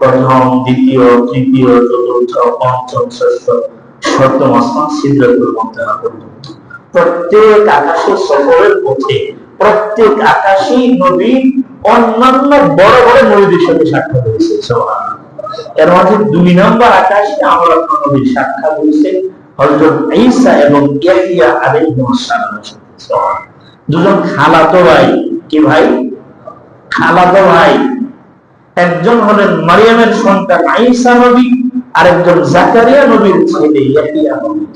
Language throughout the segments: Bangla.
প্রথম, দ্বিতীয়, তৃতীয়, চতুর্থ, পঞ্চম, ষষ্ঠ, সপ্তম আসমান সিদ্ধাতুল মন্তাহা পর্যন্ত প্রত্যেক আকাশে সফরের পথে, প্রত্যেক আকাশী নবী অন্যান্য বড় বড় নবীদের সাথে সাক্ষাৎ হয়েছে। এর মাঝে দুই নম্বর আকাশে আমরা নবীর সাক্ষাৎ হয়েছে, হযরত ঈসা এবং ইয়াহিয়া আলাইহিস সুবহানাল্লাহ। দুজন খালাতো ভাই কি ভাই খালাতো ভাই একজন হলেন মারিয়ামের সন্তান আইসা নবী, আরেকজন জাকারিয়া নবীর ছেলে ইয়াহিয়া নবী।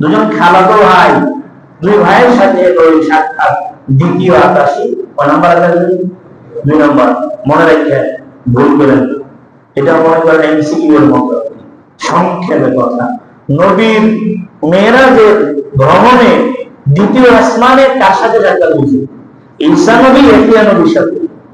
দুজন খালাতো ভাই। দুই ভাইয়ের সাথে ওই সাক্ষাৎ দ্বিতীয় আকাশে। কয় নাম্বার আকাশে? দুই নম্বর। মনে রেখে ভুল করেন। এটা মনে করেন এমসিকিউ এর মতো। সংক্ষেপে কথা। নবীর মেয়েরাজের ভ্রমণে দ্বিতীয় আসমানে কার সাথে দেখা হয়েছে? ঈসা নবী এহিয়া নবীর সাথে।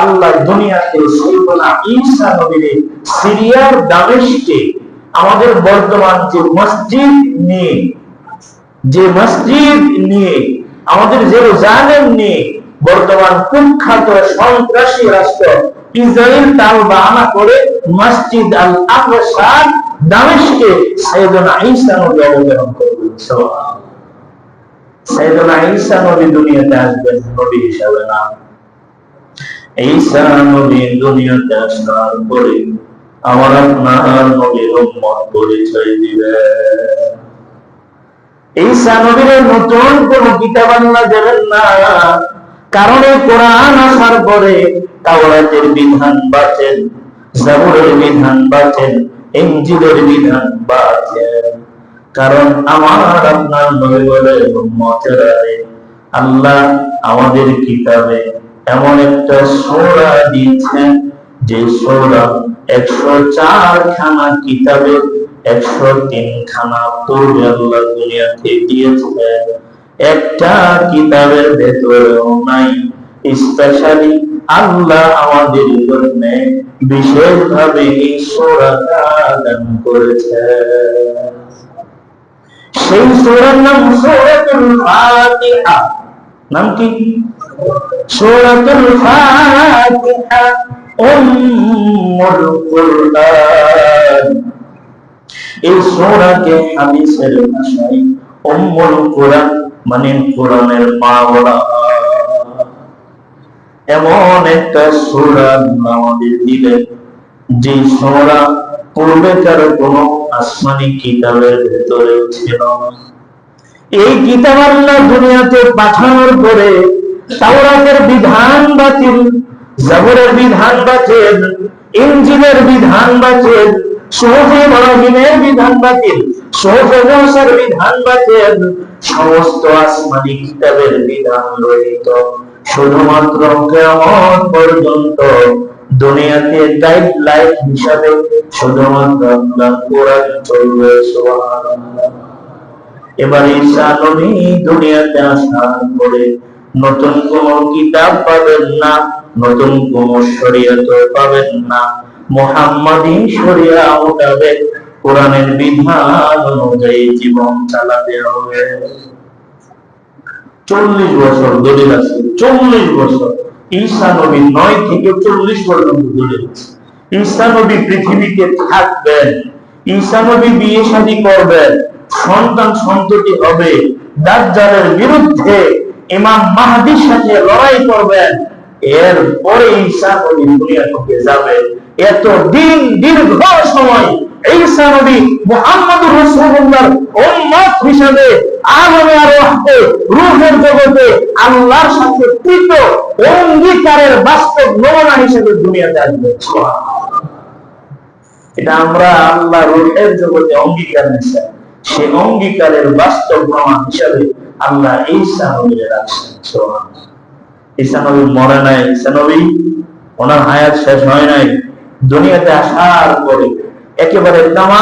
আল্লাহ দুনিয়াতে সৈয়দনা ঈসা নবীর সিরিয়ার দামেশকে আমাদের বর্তমান যে মসজিদ নিয়ে, যে মসজিদ নিয়ে, আমাদের জেরুজালেম নিয়ে বর্তমান কুখ্যাত সন্ত্রাসী রাষ্ট্র ইসরায়েল তাল বাহানা করে মসজিদ আল আকসা দামেশকে সাইয়েদনা ঈসা নবী অবতরণ সুবহানাল্লাহ। সাইয়েদনা ঈসা নবী দুনিয়াতে আসবেন নবী হিসাবে না পরে আমার আপনার নবীর পরিচয় দিবেন ঈসা নবীর নতুন কোন কিতাব দেবেন না। কারণ এই কোরআন আসার পরে তাওরাতের বিধান বাঁচেন জাবুরের বিধান বাঁচেন ইনজিলের বিধান বাঁচেন কারণ আমার আপনার নবী বলে আল্লাহ আমাদের কিতাবে এমন একটা সূরা দিয়েছেন যে সূরা একশো চার খানা কিতাবে একশো তিন খানা পূর্বে দুনিয়াতে দিয়েছেন একটা কিতাবের ভেতরেও নাই। স্পেশালি আল্লাহ আমাদের জন্য বিশেষ ভাবে এই সূরাটা দান করেছে সেই সূরার নাম সূরাতুল ফাতিহা। নাম কি? মানে কোরআনের এমন একটা সূরা আমাদের দিলেন যে সূরা পূর্বেকার কোন আসমানি কিতাবের ভেতরে ছিল এই কিতাব আল্লাহ দুনিয়াতে পাঠানোর পরে তাওরাতের বিধান বাতিল, জাবরের বিধান বাতিল ইনজিলের বিধান বাতিল, সোহফে ইব্রাহিমের বিধান বাতিল, সোহফে মুসার বিধান বাতিল, সমস্ত আসমানি কিতাবের বিধান রহিত। শুধুমাত্র কেমন পর্যন্ত দুনিয়াতে গাইডলাইন হিসাবে শুধুমাত্র আপনার কোরআন চলবে এবার ঈসা নবী দুনিয়াতে আসার পরে নতুন কোন কিতাব পাবেন না, নতুন কোন শরীয়ত পাবেন না। মুহাম্মাদি শরিয়া মোতাবেক কোরআনের বিধান অনুযায়ী জীবন চালাতে হবে। চল্লিশ বছর দলিল আছে, চল্লিশ বছর। ঈসা নবী নয় থেকে চল্লিশ পর্যন্ত দলিল আছে। ঈসা নবী পৃথিবীতে থাকবেন, ঈসা নবী বিয়ে শাদী করবেন, সন্তান সন্ততি হবে, দাজ্জালের বিরুদ্ধে ইমাম সাথে লড়াই করবেন ঈসা নবী দুনিয়া থেকে যাবে। এত দিন, দীর্ঘ সময় ঈসা নবী রাসূলুল্লাহর উম্মত হিসেবে আলমে আরওয়াহতে রূহের জগতে আল্লাহর সাথে অঙ্গীকারের বাস্তব নমুনা হিসেবে দুনিয়াতে আসবে। এটা আমরা আল্লাহ রূহের জগতে অঙ্গীকার সে অঙ্গীকারের বাস্তব প্রমাণ হিসাবে আল্লাহ ঈসা নবীরে রাখছেন। ঈসা নবী মরে নাই, ঈসা নবী ওনার হায়াত শেষ হয় নাই দুনিয়াতে আসার পরে একেবারে তাম